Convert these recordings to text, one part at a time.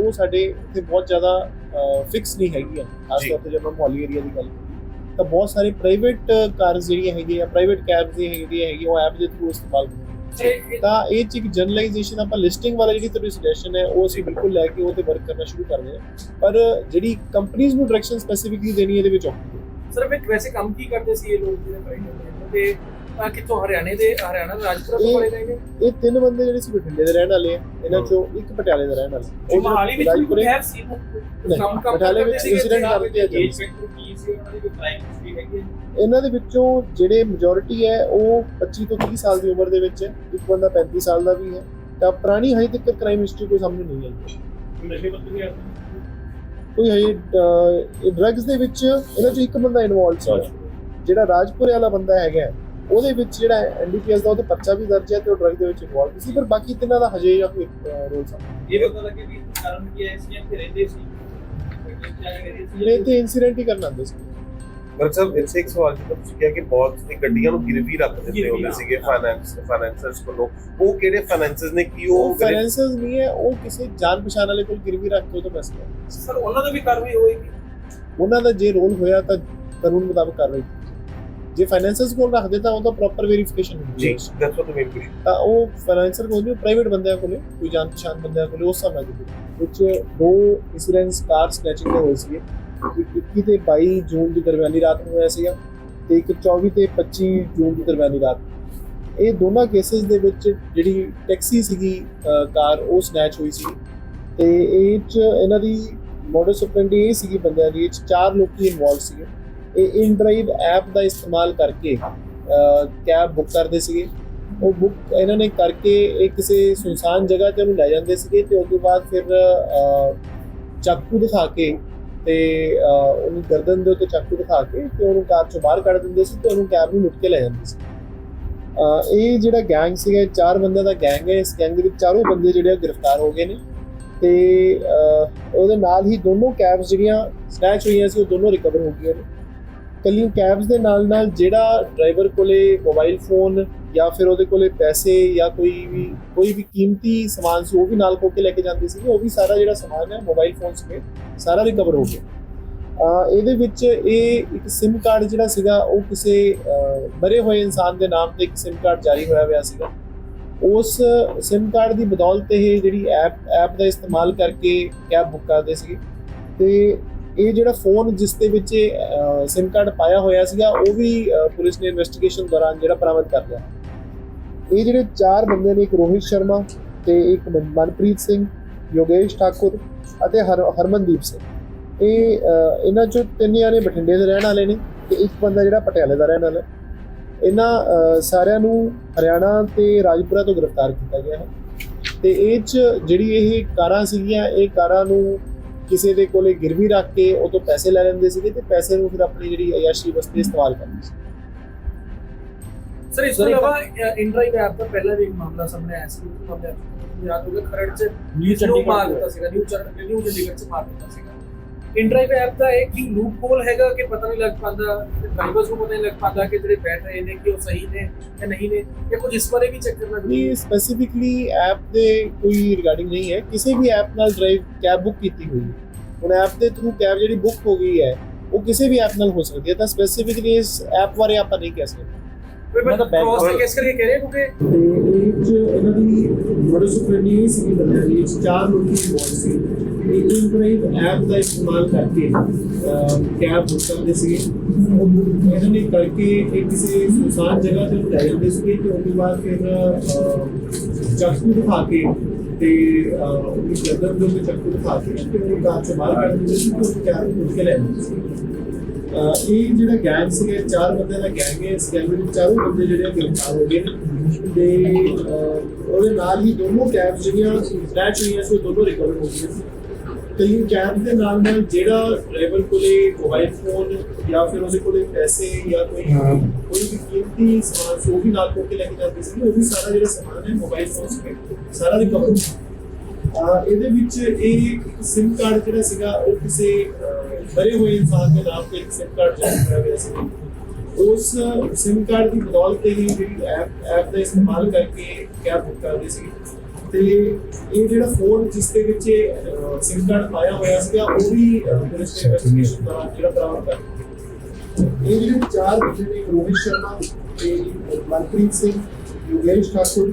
ਉਹ ਸਾਡੇ ਇੱਥੇ ਬਹੁਤ ਜ਼ਿਆਦਾ ਫਿਕਸ ਨਹੀਂ ਹੈਗੀਆਂ ਖਾਸ। ਤੌਰ ਤੇ ਜਦੋਂ ਮੌਲੀ ਏਰੀਆ ਦੀ ਗੱਲ ਕਰੀਏ ਤਾਂ ਬਹੁਤ ਸਾਰੇ ਪ੍ਰਾਈਵੇਟ ਕਾਰਸ ਜਿਹੜੀਆਂ ਹੈਗੀਆਂ ਪ੍ਰਾਈਵੇਟ ਕੈਬਸ ਜਿਹੜੀਆਂ ਹੈਗੀਆਂ ਉਹ ਐਪ ਦੇ ਥਰੂ ਇਸਤੇਮਾਲ ਤਾਂ ਇਹ ਚ ਇੱਕ ਜਨਰਲਾਈਜੇਸ਼ਨ ਆਪਾਂ ਲਿਸਟਿੰਗ ਵਾਲਾ ਜਿਹੜੀ ਤੁਹਾਡੀ ਸੁਜੈਸ਼ਨ ਹੈ ਉਹ ਅਸੀਂ ਬਿਲਕੁਲ ਲੈ ਕੇ ਉਹ ਤੇ ਵਰਕ ਕਰਨਾ ਸ਼ੁਰੂ ਕਰ ਰਹੇ ਹਾਂ। ਪਰ ਜਿਹੜੀ ਕੰਪਨੀਆਂ ਨੂੰ ਡਾਇਰੈਕਸ਼ਨ ਸਪੈਸੀਫਿਕਲੀ ਦੇਣੀ ਇਹਦੇ ਵਿੱਚ ਔਖੀ ਹੈ। ਸਰ ਵੈਸੇ ਕੰਮ ਕੀ ਕਰਦੇ ਸੀ ਇਹ ਲੋਕ ਜਿਹੜੇ ਕਰਦੇ ਨੇ? ਤੇ ਆ ਕਿੱਥੋਂ? ਹਰਿਆਣੇ ਦੇ ਹਰਿਆਣਾ ਦੇ ਰਾਜਪੁਰਾ ਤੋਂ ਗਏ ਨੇ? ਇਹ ਤਿੰਨ ਬੰਦੇ ਜਿਹੜੇ ਸੀ ਬਠਿੰਡੇ ਦੇ ਰਹਿਣ ਵਾਲੇ ਆ। ਇਹਨਾਂ ਚੋਂ ਇੱਕ ਪਟਿਆਲੇ ਦਾ ਰਹਿਣ ਵਾਲਾ ਉਹ ਮਹਾਲੀ ਵਿੱਚ ਵੀ ਕੋਈ ਹੈ ਸੀ? ਨਹੀਂ, ਕੰਮ ਬਟਾਲੇ ਵਿੱਚ incident ਕਰਕੇ ਕੀ ਸੀ? ਉਹਨਾਂ ਦੀ ਕੋਈ ਕ੍ਰਾਈਮ ਹਿਸਟਰੀ ਹੈਗੀ ਹੈ? ਇਹਨਾਂ ਦੇ ਵਿੱਚੋਂ ਜਿਹੜੇ ਮੈਜੋਰਿਟੀ ਹੈ ਉਹ 25 ਤੋਂ 30 ਸਾਲ ਦੀ ਉਮਰ ਦੇ ਵਿੱਚ ਹੈ। ਇੱਕ ਬੰਦਾ 35 ਸਾਲ ਦਾ ਵੀ ਹੈ। ਤਾਂ ਪੁਰਾਣੀ ਹਜੇ ਤੱਕ ਕ੍ਰਾਈਮ ਹਿਸਟਰੀ ਕੋਈ ਸਾਹਮਣੇ ਨਹੀਂ ਆਈ। ਨਸ਼ੇ ਪੱਤੇ ਕੋਈ ਹਜੇ ਡਰੱਗਸ ਦੇ ਵਿੱਚ ਇਹਨਾਂ ਚੋਂ ਇੱਕ ਬੰਦਾ ਇਨਵੋਲਡ ਸੀ। ਜਿਹੜਾ ਰਾਜਪੁਰੇ ਵਾਲਾ ਬੰਦਾ ਹੈਗਾ ਹੈ, ਉਹਦੇ ਵਿੱਚ ਜਿਹੜਾ ਐਨਡੀਪੀਐਸ ਦਾ ਉਹਦੇ ਪਰਚਾ ਵੀ ਦਰਜ ਹੈ ਤੇ ਉਹ ਡਰੱਗ ਦੇ ਵਿੱਚ ਇਨਵੋਲਡ ਸੀ ਪਰ ਬਾਕੀ ਤਿੰਨਾਂ ਦਾ ਹਜੇ ਜਾਂ ਕੋਈ ਰੋਲ ਸਾਹਮਣੇ ਇਹ ਪਤਾ ਲੱਗੇ ਵੀ ਕਾਰਨ ਕੀ ਹੈ ਇਸ ਨੇ ਰਹਿੰਦੇ ਸੀ। ਨਹੀਂ ਤੇ ਇਨਸੀਡੈਂਟ ਹੀ ਕਰਨ ਆਉਂਦੇ ਸੀ। ਪਰ ਸਰ ਇੱਥੇ ਇੱਕ ਸਵਾਲ ਜਿਹੜਾ ਤੁਸੀਂ ਕਿਹਾ ਕਿ ਬਹੁਤ सी ਗੱਡੀਆਂ ਨੂੰ ਗਿਰਵੀ ਰੱਖ ਦਿੰਦੇ ਗਿਰਵੀ, ਹੁੰਦੇ। ਸੀਗੇ ਫਾਈਨੈਂਸ ਫਾਈਨੈਂਸਰਸ ਕੋਲੋਂ ਉਹ ਕਿਹੜੇ ਫਾਈਨੈਂਸਰਸ ਨੇ ਕੀ ਉਹ ਫਾਈਨੈਂਸਰਸ ਨਹੀਂ ਹੈ ਉਹ ਕਿਸੇ ਜਾਣ ਪਛਾਣ ਵਾਲੇ ਕੋਲ ਗਿਰਵੀ ਰੱਖ ਕੇ ਉਹ ਤੋਂ ਪੈਸੇ ਸਰ ਉਹਨਾਂ ਦਾ ਵੀ ਕਾਰਵਾਈ ਹੋਏਗੀ? ਉਹਨਾਂ ਦਾ ਜੇ ਰੋਲ ਹੋਇਆ ਤਾਂ ਕਾਨੂੰਨ ਮੁਤਾਬਕ ਕਾਰਵਾਈ ਜੇ ਫਾਈਨੈਂਸਰਸ ਕੋਲ ਰੱਖਦੇ ਤਾਂ ਉਹਦਾ ਪ੍ਰੋਪਰ ਵੈਰੀਫਿਕੇਸ਼ਨ ਹੁੰਦੀ ਜੀ ਹੈ ਦੈਟਸ ਵਾਟ ਮੇਨ ਕੁਐਸਚਨ ਤਾਂ ਉਹ ਫਾਈਨੈਂਸਰ ਕੋਲ ਨਹੀਂ ਪ੍ਰਾਈਵੇਟ ਬੰਦਿਆਂ ਕੋਲੇ ਕੋਈ ਜਾਣ ਪਛਾਣ ਬੰਦਿਆਂ ਕੋਲੇ ਉਸ ਸਮੇਂ ਦੇ ਵਿੱਚ ਦੋ ਇਨਸੀਡੈਂਟਸ ਕਾਰ ਸਨੈਚਿੰਗ ਦੇ ਹੋਏ ਸੀਗੇ। ਇੱਕ 21 ਤੇ 22 ਜੂਨ ਦੀ ਦਰਮਿਆਨੀ ਰਾਤ ਨੂੰ ਹੋਇਆ ਸੀਗਾ ਤੇ ਇੱਕ 24 ਤੇ 25 ਜੂਨ ਦੀ ਦਰਮਿਆਨੀ ਰਾਤ ਇਹ ਦੋਨਾਂ ਕੇਸਿਸ ਦੇ ਵਿੱਚ ਜਿਹੜੀ ਟੈਕਸੀ ਸੀਗੀ ਕਾਰ ਉਹ ਸਨੈਚ ਹੋਈ ਸੀ ਤੇ ਇਹ ਚ ਇਹਨਾਂ ਦੀ ਮੋਡਸ ਆਪਰੈਂਡੀ ਇਹ ਸੀਗੀ ਬੰਦਿਆਂ ਦੀ ਇਹ 'ਚ ਚਾਰ ਲੋਕੀ ਇਨਵੋਲਵ ਸੀਗੇ। ਇਹ ਇਨ ਡਰਾਈਵ ਐਪ ਦਾ ਇਸਤੇਮਾਲ ਕਰਕੇ ਕੈਬ ਬੁੱਕ ਕਰਦੇ ਸੀਗੇ। ਉਹ ਬੁੱਕ ਇਹਨਾਂ ਨੇ ਕਰਕੇ ਇਹ ਕਿਸੇ ਸੁਨਸਾਨ ਜਗ੍ਹਾ ਤੇ ਉਹਨੂੰ ਲੈ ਜਾਂਦੇ ਸੀਗੇ ਤੇ ਉਸ ਤੋਂ ਬਾਅਦ ਫਿਰ ਚਾਕੂ ਦਿਖਾ ਕੇ ਤੇ ਉਹਨੂੰ ਗਰਦਨ ਦੇ ਉੱਤੇ ਚਾਕੂ ਦਿਖਾ ਕੇ ਤੇ ਉਹਨੂੰ ਕਾਰ ਚੋਂ ਬਾਹਰ ਕੱਢ ਦਿੰਦੇ ਸੀ ਤੇ ਉਹਨੂੰ ਕੈਬ ਨੂੰ ਲੁੱਟ ਕੇ ਲੈ ਜਾਂਦੇ ਸੀ। ਇਹ ਜਿਹੜਾ ਗੈਂਗ ਸੀਗਾ ਚਾਰ ਬੰਦਿਆਂ ਦਾ ਗੈਂਗ ਹੈ। ਇਸ ਗੈਂਗ ਦੇ ਵਿੱਚ ਚਾਰੋਂ ਬੰਦੇ ਜਿਹੜੇ ਆ ਗ੍ਰਿਫਤਾਰ ਹੋ ਗਏ ਨੇ ਤੇ ਉਹਦੇ ਨਾਲ ਹੀ ਦੋਨੋਂ ਕੈਬਸ ਜਿਹੜੀਆਂ ਸਨੈਚ ਹੋਈਆਂ ਸੀ, ਉਹ ਦੋਨੋਂ ਰਿਕਵਰ ਹੋ ਗਈਆਂ ਨੇ। ਕੱਲੀ ਕੈਬਸ ਦੇ ਨਾਲ ਨਾਲ ਜਿਹੜਾ ਡਰਾਈਵਰ ਕੋਲੇ ਮੋਬਾਈਲ ਫੋਨ ਜਾਂ ਫਿਰ ਉਹਦੇ ਕੋਲੇ ਪੈਸੇ ਜਾਂ ਕੋਈ ਵੀ ਕੋਈ ਵੀ ਕੀਮਤੀ ਸਮਾਨ ਸੀ, ਉਹ ਵੀ ਨਾਲ ਖੋ ਕੇ ਲੈ ਕੇ ਜਾਂਦੇ ਸੀ ਉਹ ਵੀ ਸਾਰਾ ਜਿਹੜਾ ਸਮਾਨ ਹੈ ਮੋਬਾਈਲ ਫੋਨ ਸਮੇਤ ਸਾਰਾ ਰਿਕਵਰ ਹੋ ਗਿਆ। ਇਹਦੇ ਵਿੱਚ ਇਹ ਇੱਕ SIM ਕਾਰਡ ਜਿਹੜਾ ਸੀਗਾ, ਉਹ ਕਿਸੇ ਮਰੇ ਹੋਏ ਇਨਸਾਨ ਦੇ ਨਾਮ ਤੇ ਇੱਕ SIM ਕਾਰਡ ਜਾਰੀ ਹੋਇਆ ਹੋਇਆ ਸੀਗਾ। ਉਸ SIM ਕਾਰਡ ਦੀ ਬਦੌਲਤ ਇਹ ਜਿਹੜੀ ਐਪ ਐਪ ਦਾ ਇਸਤੇਮਾਲ ਕਰਕੇ ਕੈਬ ਬੁੱਕ ਕਰਦੇ ਸੀਗੇ। ਤੇ ਇਹ ਜਿਹੜਾ ਫੋਨ ਜਿਸ ਦੇ ਵਿੱਚ ਇਹ ਕਾਰਡ ਪਾਇਆ ਹੋਇਆ ਸੀਗਾ, ਉਹ ਵੀ ਪੁਲਿਸ ਨੇ ਇਨਵੈਸਟੀਗੇਸ਼ਨ ਦੌਰਾਨ ਜਿਹੜਾ ਬਰਾਮਦ ਕਰ ਲਿਆ। ਇਹ ਜਿਹੜੇ ਚਾਰ ਬੰਦੇ ਨੇ, ਇੱਕ ਰੋਹਿਤ ਸ਼ਰਮਾ ਤੇ ਇੱਕ ਮਨ- ਮਨਪ੍ਰੀਤ ਸਿੰਘ, ਯੋਗੇਸ਼ ਠਾਕੁਰ ਅਤੇ ਹਰ, ਹਰਮਨਦੀਪ ਸਿੰਘ। ਇਹ ਇਹਨਾਂ ਚੋਂ ਤਿੰਨ ਜਣੇ ਬਠਿੰਡੇ ਦੇ ਰਹਿਣ ਵਾਲੇ ਨੇ ਤੇ ਇੱਕ ਬੰਦਾ ਜਿਹੜਾ ਪਟਿਆਲੇ ਦਾ ਰਹਿਣ ਵਾਲਾ। ਇਹਨਾਂ ਸਾਰਿਆਂ ਨੂੰ ਹਰਿਆਣਾ ਤੇ ਰਾਜਪੁਰਾ ਤੋਂ ਗ੍ਰਿਫਤਾਰ ਕੀਤਾ ਗਿਆ ਹੈ। ਤੇ ਇਹ ਚ ਜਿਹੜੀ ਇਹ ਕਾਰਾਂ ਸੀਗੀਆਂ, ਇਹ ਕਾਰਾਂ ਨੂੰ ਕਿਸੇ ਦੇ ਕੋਲੇ ਗਿਰਵੀ ਰੱਖ ਕੇ ਉਹ ਤੋਂ ਪੈਸੇ ਲੈ ਲੈਂਦੇ ਸੀਗੇ ਤੇ ਪੈਸੇ ਨੂੰ ਫਿਰ ਆਪਣੀ ਜਿਹੜੀ ਅਯਾਸ਼ੀ ਵਸਤੇ ਇਸਤੇਮਾਲ ਕਰਦੇ ਸੀ। ਸਰ ਇਸ ਤੋਂ ਇਲਾਵਾ ਇਨਡਰਾਈਵ ਐਪ ਦਾ ਪਹਿਲਾਂ ਵੀ ਇੱਕ ਮਾਮਲਾ ਸਾਹਮਣੇ ਆਇਆ ਸੀ ਉਹ ਮਾਮਲਾ ਯਾਦ ਹੋਗਾ ਖਰੜ ਚ ਨਿਊ ਚੰਡੀਗੜ੍ਹ ਮਾਰ ਦਿੱਤਾ ਸੀਗਾ ਨਿਊ ਚੰਡੀਗੜ੍ਹ ਨਿਊ ਚੰਡੀਗੜ੍ਹ ਚ ਮਾਰ ਦਿੱਤਾ ਸੀਗਾ। ਇਨਡਰਾਈਵ ਐਪ ਦਾ ਇੱਕ ਹੀ ਲੂਪ ਹੋਲ ਹੈਗਾ ਕਿ ਪਤਾ ਨਹੀਂ ਲੱਗ ਪਾਉਂਦਾ ਡਰਾਈਵਰਸ ਨੂੰ ਪਤਾ ਨਹੀਂ ਲੱਗ ਪਾਉਂਦਾ ਕਿ ਜਿਹੜੇ ਬੈਠ ਰਹੇ ਨੇ, ਕਿ ਉਹ ਸਹੀ ਨੇ ਜਾਂ ਨਹੀਂ ਨੇ ਇਹ ਕੁਝ ਇਸ ਬਾਰੇ ਵੀ ਚੈੱਕ ਕਰਨਾ ਨਹੀਂ ਸਪੈਸੀਫਿਕਲੀ ਐਪ ਦੇ ਕੋਈ ਰਿਗਾਰਡਿੰਗ ਨਹੀਂ ਹੈ। ਕਿਸੇ ਵੀ ਐਪ ਨਾਲ ਡਰਾਈਵ ਕੈਬ ਬੁੱਕ ਕੀਤੀ ਹੋਈ ਹੈ। ਹੁਣ ਐਪ ਦੇ ਥਰੂ ਕੈਬ ਜਿਹੜੀ ਬੁੱਕ ਹੋ ਗਈ ਹੈ, ਉਹ ਕਿਸੇ ਵੀ ਐਪ ਨਾਲ ਹੋ ਸਕਦੀ ਹੈ। ਤਾਂ ਸਪੈਸੀਫਿਕਲੀ ਇਸ ਐਪ ਬਾਰੇ ਆਪਾਂ ਨਹੀਂ ਕਹਿ ਸਕਦੇ। ਮੈਂ ਤਾਂ back- ਕ੍ਰੋਸ ਤੇ ਕੇਸ ਕਰਕੇ ਕਹਿ ਰਿਹਾ ਕਿਉਂਕਿ ਤੇ ਇਹ ਚ ਇਹਨਾਂ ਦੀ ਮੋਡਸ ਆਪਰੈਂਡੀ ਸੀ ਬੰਦਿਆਂ ਦੀ ਚਾਰ ਲੋਕੀ ਇਨਵੋਲਵ ਸੀ। ਇਹ ਇੰਟਰਨੈਟ ਐਪ ਦਾ ਇਸਤੇਮਾਲ ਕਰਕੇ ਕੈਬ ਬੁੱਕ ਕਰਦੇ ਸੀ ਇਹਨਾਂ ਨੇ ਕਰਕੇ ਇਹ ਕਿਸੇ ਸੁਨਸਾਨ ਜਗ੍ਹਾ ਤੇ ਲੈ ਜਾਂਦੇ ਸੀ ਤੇ ਤੋਂ ਬਾਅਦ ਫਿਰ ਚਾਕੂ ਦਿਖਾ ਕੇ ਤੇ ਉਹਦੀ ਗਰਦਨ ਦੇ ਉੱਤੇ ਚਾਕੂ ਦਿਖਾ ਕੇ ਤੇ ਉਹ ਕਾਰ ਚੋਂ ਬਾਹਰ ਕੱਢ ਦਿੰਦੇ ਸੀ ਤੇ ਉਹ ਕੈਬ ਲੁੱਟ ਕੇ ਲੈ ਜਾਂਦੇ ਸੀ। ਇਹ ਜਿਹੜਾ ਗੈਂਗ ਸੀਗਾ ਚਾਰ ਬੰਦਿਆਂ ਦਾ ਗੈਂਗ ਹੈ ਇਸ ਗੈਂਗ ਵਿੱਚ ਚਾਰੋਂ ਬੰਦੇ ਜਿਹੜੇ ਗ੍ਰਿਫਤਾਰ ਹੋ ਗਏ ਤੇ ਉਹਦੇ ਨਾਲ ਹੀ ਦੋਨੋਂ ਕੈਬਸ ਜਿਹੜੀਆਂ ਸਨੈਚ ਹੋਈਆਂ ਸੀ ਦੋਨੋਂ ਰਿਕਵਰ ਹੋ ਗਈਆਂ ਸੀ। ਕਈ ਕੈਬ ਦੇ ਨਾਲ ਨਾਲ ਜਿਹੜਾ ਡਰਾਈਵਰ ਕੋਲੇ ਮੋਬਾਈਲ ਫੋਨ ਜਾਂ ਫਿਰ ਉਹਦੇ ਕੋਲੇ ਪੈਸੇ ਜਾਂ ਕੋਈ ਕੋਈ ਵੀ ਕੀਮਤੀ ਸਮਾਨ ਸੀ ਵੀ ਨਾਲ ਕੋਲ ਕੇ ਲੈ ਕੇ ਜਾਂਦੇ ਸੀ ਉਹ ਵੀ ਸਾਰਾ ਜਿਹੜਾ ਸਮਾਨ ਹੈ ਮੋਬਾਈਲ ਫੋਨ ਸਾਰਾ ਰਿਕਵਰ ਇਹਦੇ ਵਿੱਚ ਇਹ ਇੱਕ SIM ਕਾਰਡ ਜਿਹੜਾ ਸੀਗਾ ਉਹ ਕਿਸੇ ਮਰੇ ਹੋਏ ਇਨਸਾਨ ਦੇ ਨਾਮ ਤੇ ਇੱਕ SIM ਕਾਰਡ ਜਾਰੀ ਹੋਇਆ ਗਿਆ ਸੀ। ਉਸ SIM ਕਾਰਡ ਦੀ ਬਦੌਲਤ ਹੀ ਜਿਹੜੀ ਐਪ ਐਪ ਦਾ ਇਸਤੇਮਾਲ ਕਰਕੇ ਕੈਬ ਬੁੱਕ ਕਰਦੇ ਸੀ। ਤੇ ਇਹ ਜਿਹੜਾ ਫੋਨ ਜਿਸ ਦੇ ਵਿੱਚ ਸਿਮ ਕਾਰਡ ਪਾਇਆ ਹੋਇਆ ਸੀਗਾ ਉਹ ਵੀ ਪੁਲਿਸ ਨੇ ਇਨਵੈਸਟੀਗੇਸ਼ਨ ਦੌਰਾਨ ਜਿਹੜਾ ਬਰਾਮਦ ਕਰ। ਇਹ ਜਿਹੜੇ ਚਾਰ ਨੇ ਰੋਹਿਤ ਸ਼ਰਮਾ ਤੇ ਮਨਪ੍ਰੀਤ ਸਿੰਘ ਯੋਗੇਸ਼ ਠਾਕੁਰ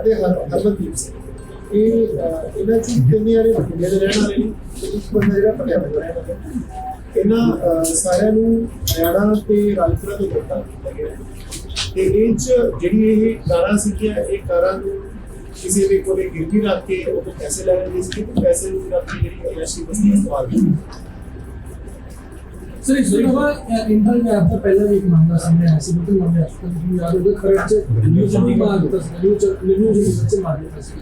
ਅਤੇ ਹਰ- ਹਰਮਨਦੀਪ ਸਿੰਘ। ਇਹ ਇਹਨਾਂ ਚ ਤਿੰਨ ਜਿਹੜੇ ਬਠਿੰਡੇ ਦੇ ਰਹਿਣ ਵਾਲੇ ਨੇ? ਇੱਕ ਬੰਦਾ ਜਿਹੜਾ ਪਟਿਆਲਾ ਦਾ ਰਹਿਣ ਵਾਲਾ ਇਹਨਾਂ ਅਹ, ਸਾਰਿਆਂ ਨੂੰ ਹਰਿਆਣਾ ਤੇ ਰਾਜਪੁਰਾ ਤੋਂ ਗ੍ਰਿਫਤਾਰ ਕੀਤਾ ਗਿਆ ਤੇ ਇਹ 'ਚ ਜਿਹੜੀ ਇਹ ਕਾਰਾਂ ਸੀਗੀਆਂ ਇਹ ਕਾਰਾਂ ਨੂੰ ਕਿਸੇ ਦੇ ਕੋਲੇ ਗਿਰਵੀ ਰੱਖ ਕੇ ਉਹ ਤੋਂ ਪੈਸੇ ਲੈ ਰਹੇ ਸੀ ਤੇ ਪੈਸੇ ਨੂੰ ਰੱਖ ਕੇ ਜਿਹੜੀ ਅਯਾਸ਼ੀ ਬਸਤੀ ਇਸਤੇਮਾਲ ਕੀਤੀ ਸਰ ਇਸ ਤੋਂ ਇਲਾਵਾ ਇੰਟਰ ਦੇ ਆਪ ਦਾ ਪਹਿਲਾਂ ਵੀ ਇੱਕ ਮਾਮਲਾ ਸਾਹਮਣੇ ਆਇਆ ਸੀ ਬਿਲਕੁਲ ਮਾਮਲੇ ਆਪ ਤੋਂ ਤੁਹਾਨੂੰ ਯਾਦ ਹੋਵੇ ਖਰੜ ਚ ਨਿਊਜ਼ ਚੰਡੀ ਮਾਰ ਦਿੱਤਾ ਸੀ ਨਿਊਜ਼ ਨਿਊਜ਼ ਚੰਡੀ ਚ ਮਾਰ ਦਿੱਤਾ ਸੀ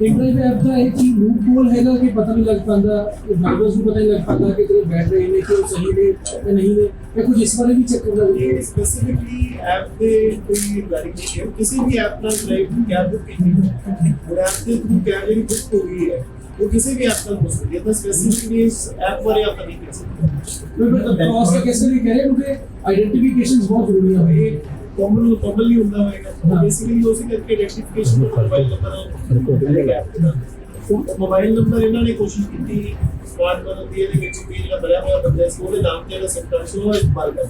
ਇੰਟਰ ਦੇ ਆਪ ਦਾ ਇਹ ਕੀ ਲੂਪ ਹੋਲ ਹੈਗਾ ਕਿ ਪਤਾ ਨਹੀਂ ਲੱਗ ਪਾਉਂਦਾ ਡਰਾਈਵਰਸ ਨੂੰ ਪਤਾ ਨਹੀਂ ਲੱਗ ਪਾਉਂਦਾ ਕਿ ਕਿਹੜੇ ਬੈਠ ਰਹੇ ਨੇ ਕਿ ਉਹ ਸਹੀ ਨੇ ਜਾਂ ਨਹੀਂ ਨੇ ਇਹ ਕੁਝ ਇਸ ਬਾਰੇ ਵੀ ਚੈੱਕ ਕਰਨਾ ਜ਼ਰੂਰੀ ਇਹ ਹੈ ਸਪੈਸੀਫਿਕਲੀ ਐਪ ਦੇ ਕੋਈ ਗਾੜੀ ਨਹੀਂ ਹੈ ਕਿਸੇ ਵੀ ਐਪ ਨਾਲ ਡਰਾਈਵ ਕੈਬ ਬੁੱਕ ਕੀਤੀ ਹੈ ਔਰ ਐਪ ਦੇ ਥਰੂ ਕੈਬ ਜਿਹੜੀ ਬੁੱਕ ਹੋ ਗਈ ਹੈ ਉਹ ਕਿਸੇ ਵੀ ਐਪ ਨਾਲ ਹੋ ਸਕਦੀ ਹੈ ਤਾਂ ਸਪੈਸੀਫਿਕਲੀ ਇਸ ਐਪ ਬਾਰੇ ਆਪਾਂ ਨਹੀਂ ਕਹਿ ਸਕਦੇ ਬਿਲਕੁਲ ਕ੍ਰਾਸ ਕੇ ਕਿਸੇ ਵੀ ਕਹ ਰਹੇ ਕਿਉਂਕਿ ਆਈਡੈਂਟੀਫਿਕੇਸ਼ਨਸ ਬਹੁਤ ਜ਼ਰੂਰੀ ਹੈ ਇਹ ਕਾਮਨ ਕਾਮਨਲੀ ਹੁੰਦਾ ਹੋਏਗਾ ਹਾਂ। ਬੇਸਿਕਲੀ ਉਸੇ ਕਰਕੇ identification mobile number mobile number ਇਹਨਾਂ ਨੇ ਕੋਸ਼ਿਸ਼ ਕੀਤੀ ਸਮਾਰਟ ਫੋਨ ਦੀ ਇਹਦੇ ਵਿੱਚ ਵੀ ਜਿਹੜਾ ਬੜਿਆ ਹੋਇਆ ਬੰਦਾ ਸੀ ਉਹਦੇ ਨਾਮ ਤੇ ਇਹਦਾ ਸੈਕਟਰ ਸੀ ਉਹ ਇਸਤੇਮਾਲ ਕਰ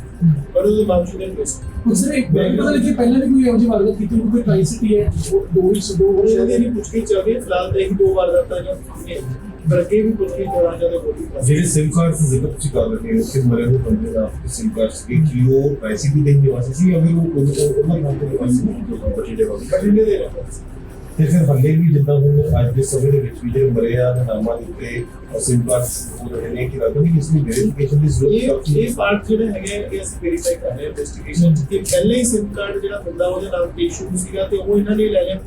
ਪਰ ਉਹਦੇ ਬਾਵਜੂਦ ਇਹ ਕੋਸ਼ਿਸ਼ ਉਸਨੇ ਇੱਕ ਬੈਂਕ ਪਤਾ ਨਹੀਂ ਕਿ ਪਹਿਲਾਂ ਵੀ ਕੋਈ ਇਹੋ ਜਿਹੀ ਵਾਰਦਾਤ ਕੀਤੀ ਹੋਈ, ਕੋਈ ਟ੍ਰਾਈਸਿਟੀ ਹੈ ਉਹ ਦੋ ਹੀ ਦੋ ਹੋ ਸ਼ਾਇਦ ਇਹਦੀ ਪੁੱਛਗਿੱਛ ਚੱਲ ਰਹੀ ਹੈ ਫਿਲਹਾਲ ਤਾਂ ਇੱਕ ਦੋ ਵਾਰ ਦਾ ਤਾਂ ਜਾਂ ਪਰ ਅੱਗੇ ਵੀ ਪੁੱਛਗਿੱਛ ਦੌਰਾਨ ਜਦੋਂ ਹੋਈ ਜਿਹੜੇ ਸਿਮ ਕਾਰਡ ਦਾ ਜ਼ਿਕਰ ਤੁਸੀਂ ਕਰ ਰਹੇ ਹੋ ਕਿ ਮਰੇ ਹੋਏ ਬੰਦੇ ਦਾ ਸਿਮ ਕਾਰਡ ਸੀ ਕਿ ਉਹ ਪੈਸੇ ਵੀ ਦੇਣ ਨਿਵਾਸੀ ਸੀ ਜਾਂ ਫਿਰ ਉਹ ਖੁਦ ਉਹਨਾਂ ਨਾਮ ਤੇ ਨਿਵਾਸੀ ਸੀ ਬਠਿੰਡੇ ਵਾਲੇ ਬਠਿੰਡੇ ਦੇ ਰਹਿੰਦੇ ਸੀ ਤੇ ਫਿਰ ਹੱਲੇ ਵੀ ਜਿੱਦਾਂ ਹੁਣ ਅੱਜ ਦੇ ਸਮੇਂ ਦੇ ਵਿੱਚ ਵੀ ਜਿਹੜੇ ਮਰੇ ਆ ਨਾਮਾਂ ਦੇ ਉੱਤੇ ਸਿਮ ਕਾਰਡ ਹੋ ਰਹੇ ਨੇ ਕਿ ਲੱਗਦਾ ਨਹੀਂ ਇਸ ਲਈ ਵੈਰੀਫਿਕੇਸ਼ਨ ਦੀ ਜ਼ਰੂਰਤ ਇਹ ਕਾਫੀ ਇਹ ਪਾਰਟ ਜਿਹੜਾ ਹੈਗਾ ਹੈ, ਇਹ ਅਸੀਂ ਵੈਰੀਫਾਈ ਕਰ ਰਹੇ ਹਾਂ ਇਨਵੈਸਟੀਗੇਸ਼ਨ ਕਿ ਪਹਿਲੇ ਹੀ ਸਿਮ ਕਾਰਡ ਜਿਹੜਾ ਬੰਦਾ ਉਹਦੇ ਨਾਮ ਤੇ ਇਸ਼ੂ ਸੀਗਾ ਤੇ ਉਹ ਇਹਨਾਂ ਨੇ ਲੈ ਲਿਆ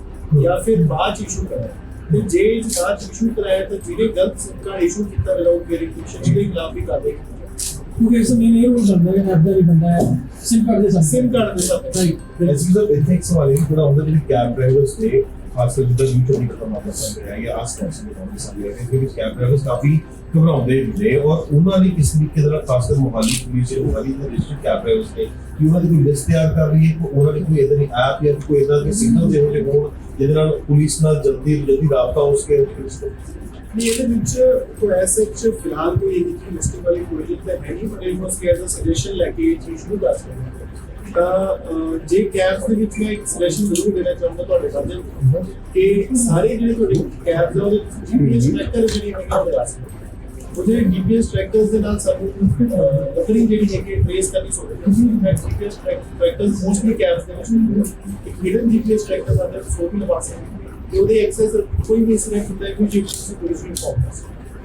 ਜਾਂ ਫਿਰ ਬਾਅਦ ਚ ਇਸ਼ੂ ਕਰਾਇਆ ਤੇ ਜੇ ਬਾਅਦ ਚ ਇਸ਼ੂ ਕਰਾਇਆ ਤਾਂ ਜਿਹਨੇ ਗਲਤ ਸਿਮ ਕਾਰਡ ਇਸ਼ੂ ਕੀਤਾ ਵਿਦਆਊਟ ਵੈਰੀਫਿਕੇਸ਼ਨ ਉਹਦੇ ਖਿਲਾਫ ਵੀ ਕਾਰਵਾਈ ਕਿਉਂਕਿ ਇਸ ਮੇਨ ਇਹ ਹੈ ਕਿ ਐਪ ਦਾ ਵੀ ਬੰਦਾ ਹੈ ਸਿਮ ਕਾਰਡ ਦੇ ਸਾਥ ਸਿਮ ਕਾਰਡ ਦੇ ਸਾਥ ਰਾਈਟ ਇਸ ਦਾ ਇੱਥੇ ਇੱਕ ਸਵਾਲ ਇਹ ਵੀ ਖੜਾ ਹੁੰਦਾ ਜਿਹੜੇ ਕੈਬ ਡਰਾਈਵਰਸ ਨੇ ਖਾਸ ਕਰਕੇ ਜਿੱਦਾਂ ਯੂਟਿਊਬ ਦੀ ਖਤਮ ਆਉਂਦਾ ਸਾਹਮਣੇ ਹੈ ਜਾਂ ਆਸ-ਪਾਸ ਦੇ ਮਾਮਲੇ ਸਾਹਮਣੇ ਹੈ ਕਿ ਕੈਬ ਡਰਾਈਵਰਸ ਕਾਫੀ ਘਬਰਾਉਂਦੇ ਨੇ ਔਰ ਉਹਨਾਂ ਨੇ ਕਿਸ ਤਰੀਕੇ ਦੇ ਖਾਸ ਕਰ ਮੁਹਾਲੀ ਪੁਲਿਸ ਦੇ ਮੁਹਾਲੀ ਦੇ ਰਜਿਸਟਰਡ ਕੈਬ ਡਰਾਈਵਰਸ ਨੇ ਕਿ ਉਹਨਾਂ ਦੀ ਕੋਈ ਲਿਸਟ ਤਿਆਰ ਕਰ ਰਹੀ ਹੈ ਕਿ ਉਹਨਾਂ ਦੀ ਕੋਈ ਇਦਾਂ ਦੀ ਐਪ ਜਾਂ ਕੋਈ ਇਦਾਂ ਦੇ ਸਿਗਨਲ ਜਿਹੋ ਜਿਹੇ ਹੋਣ ਜਿਹਦੇ ਨਾਲ ਪੁਲਿਸ ਨਾਲ ਜਲਦੀ ਜਲਦੀ ਰਾਬਤਾ ਹੋ ਸਕੇ ਨਹੀਂ ਇਹਦੇ ਵਿੱਚ ਕੋਈ ਐਸੇ ਚ ਫਿਲਹਾਲ ਕੋਈ ਇਹਦੀ ਕੀ ਲਿਸਟਿੰਗ ਵਾਲੀ ਪ੍ਰੋਜੈਕਟ ਤਾਂ ਹੈ ਨਹੀਂ ਪਰ ਇਹ ਮਸ ਕੇਅਰ ਦਾ ਸਜੈਸ਼ਨ ਲੈ ਕੇ ਇਹ ਚੀਜ਼ ਸ਼ੁਰੂ ਕਰ ਸਕਦੇ ਹਾਂ। ਤਾਂ ਅਹ, ਜੇ ਕੈਬਸ ਦੇ ਵਿੱਚ ਮੈਂ ਇੱਕ ਸਜੈਸ਼ਨ ਜ਼ਰੂਰ ਦੇਣਾ ਚਾਹੁੰਦਾ ਤੁਹਾਡੇ ਸਾਹਮਣੇ ਕਿ ਸਾਰੇ ਜਿਹੜੇ ਤੁਹਾਡੇ ਕੈਬਸ ਆ ਉਹਦੇ ਜੀਪੀਐਸ ਟਰੈਕਰ ਜਿਹੜੀ ਹੈਗਾ ਉਹ ਲਗਾ ਸਕਦੇ ਉਹਦੇ ਜੀਪੀਐਸ ਟਰੈਕਰਸ ਦੇ ਨਾਲ ਸਾਨੂੰ ਬਕਰੀ ਜਿਹੜੀ ਹੈ ਕਿ ਟ੍ਰੇਸ ਕਰਨੀ ਸੌਖੀ ਹੈ ਜੀਪੀਐਸ ਟਰੈਕਰਸ ਮੋਸਟਲੀ ਕੈਬਸ ਦੇ ਵਿੱਚ ਹੁੰਦੇ ਹਨ। ਇੱਕ ਹਿਡਨ ਜੀਪੀਐਸ ਟਰੈਕਰ ਦਾ ਸੋ ਵੀ ਲਗਾ ਸਕਦੇ ਹਾਂ ਤੇ ਉਹਦੇ ਐਕਸੈਸ ਕੋਈ ਵੀ ਇੰਸੀਡੈਂਟ ਹੁੰਦਾ ਹੈ ਕੋਈ ਚੀਜ਼ ਤੁਸੀਂ ਪੁਲਿਸ ਨੂੰ ਇਨਫੋਰਮ ਕਰ ਸਕਦੇ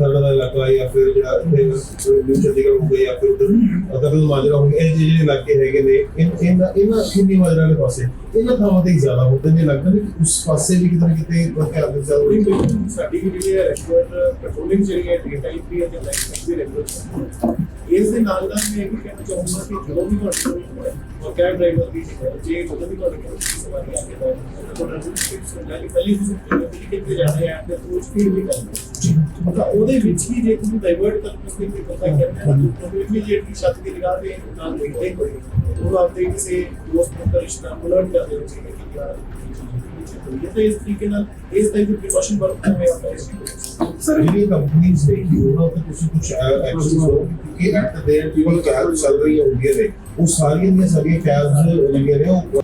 ਖਰੜ ਦਾ ਇਲਾਕਾ ਹੈ ਜਾਂ ਫਿਰ ਜਿਹੜਾ ਇੱਥੇ ਨਿਊ ਚੰਡੀਗੜ੍ਹ ਹੋ ਗਿਆ ਜਾਂ ਫਿਰ ਉਧਰ ਅਦਰਲ ਮਾਜਰਾ ਹੋ ਗਿਆ ਇਹ ਜਿਹੜੇ ਇਲਾਕੇ ਹੈਗੇ ਨੇ ਇਨ- ਇਹਨਾਂ ਇਹਨਾਂ ਕਿੰਨੀ ਮਾਜਰਾ ਵਾਲੇ ਪਾਸੇ? ਇਹਨਾਂ ਥਾਵਾਂ ਤੇ ਹੀ ਜ਼ਿਆਦਾ ਹੁੰਦੇ ਨੇ ਲੱਗਦਾ ਨਹੀਂ ਕਿ ਉਸ ਪਾਸੇ ਵੀ ਕਿਤੇ ਨਾ ਕਿਤੇ ਧਿਆਨ ਦੇ ਜ਼ਿਆਦਾ ਉਹੀ ਬਿਲਕੁਲ ਸਾਡੀ ਵੀ ਜਿਹੜੀ ਹੈ ਰੈਗੂਲਰ ਪੈਟਰੋਲਿੰਗ ਜਿਹੜੀ ਹੈ ਡੇ ਟਾਈਮ ਵੀ ਹੈ ਜਾਂ ਨਾਈਟ ਵੀ ਰੈਗੂਲਰ ਇਸ ਦੇ ਨਾਲ ਨਾਲ ਮੈਂ ਇਹ ਵੀ ਕਹਿਣਾ ਚਾਹੂੰਗਾ ਕਿ ਜਦੋਂ ਵੀ ਤੁਹਾਡੇ ਕੋਲ ਕੈਬ ਡਰਾਈਵਰ ਦੀ ਹੈ ਜੇ ਜਦੋਂ ਵੀ ਤੁਹਾਡੇ ਕੋਲ ਕਿਸੇ ਸਵਾਰੀ ਪਹਿਲੀ ਤੁਸੀਂ ਜਿਹੜੀ ਕਿਤੇ ਜਾ ਰਹੇ ਆ ਤੇ ਅਪਰੋਚ ਫੀਲ ਵੀ ਕਰਦੇ ਮਤਲਬ ਉਹਦੇ ਵਿੱਚ ਵੀ ਜੇ ਤੁਸੀਂ ਡਾਈਵਰਟ ਕਰਨ ਵਾਸਤੇ ਕੋਈ ਪਤਾ ਕਰਨਾ ਹੈ ਤਾਂ ਇਮੀਡੀਏਟਲੀ ਛੱਤ ਦੀ ਨਿਗਾਹ ਤੇ ਨਾਲ ਦੇਖਦੇ ਹੋਏ ਉਹ ਆਪਦੇ ਕਿਸੇ ਦੋਸਤ ਨੂੰ ਦਾ ਰਿਸ਼ਤਾ ਅਲਰਟ ਕਰ ਦਿਓ ਕਿ ਯਾਰ ਇਹ ਤਾਂ ਇਸ ਤਰੀਕੇ ਨਾਲ ਇਸ ਟਾਈਪ ਦੀ ਪ੍ਰੀਕਾਸ਼ਨ ਵਰਕ ਹੋਵੇ ਆਪਾਂ ਇਸ ਚੀਜ਼ ਨੂੰ ਸਰ ਜਿਹੜੀ ਕੰਪਨੀਆਂ ਨੇ ਕਿ ਉਹਨਾਂ ਤੇ ਤੁਸੀਂ ਕੁਝ ਐਕਸ਼ਨ ਲਓ ਕਿਉਂਕਿ ਐਟ ਦੇ ਐਂਡ ਪੀਪਲ ਕੈਬ ਚੱਲ ਰਹੀਆਂ ਹੁੰਦੀਆਂ ਨੇ ਉਹ ਸਾਰੀਆਂ ਦੀਆਂ ਸਾਰੀਆਂ ਕੈਬਸ ਲੱਗੀਆਂ ਨੇ ਉਹ